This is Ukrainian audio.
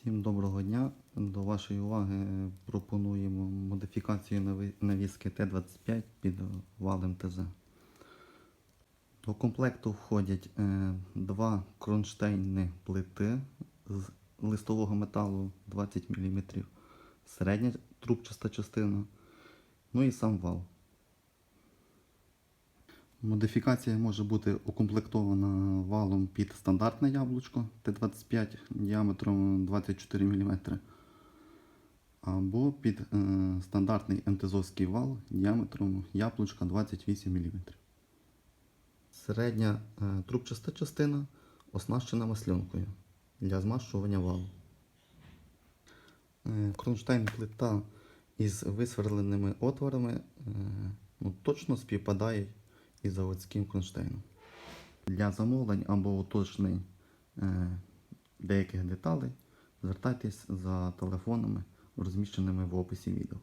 Всім доброго дня. До вашої уваги пропонуємо модифікацію навіски Т-25 під валем ТЗ. До комплекту входять е, два кронштейни плити з листового металу 20 мм, середня трубчаста частина, ну і сам вал. Модифікація може бути укомплектована валом під стандартне яблучко Т-25 діаметром 24 мм або під е, стандартний МТЗовський вал діаметром яблучка 28 мм. Середня е, трубчаста частина оснащена масльонкою для змащування валу. Е, Кронштейн плита із висверленими отворами е, ну, точно співпадає із заводським кронштейном. Для замовлень або уточнень е, деяких деталей звертайтесь за телефонами, розміщеними в описі відео.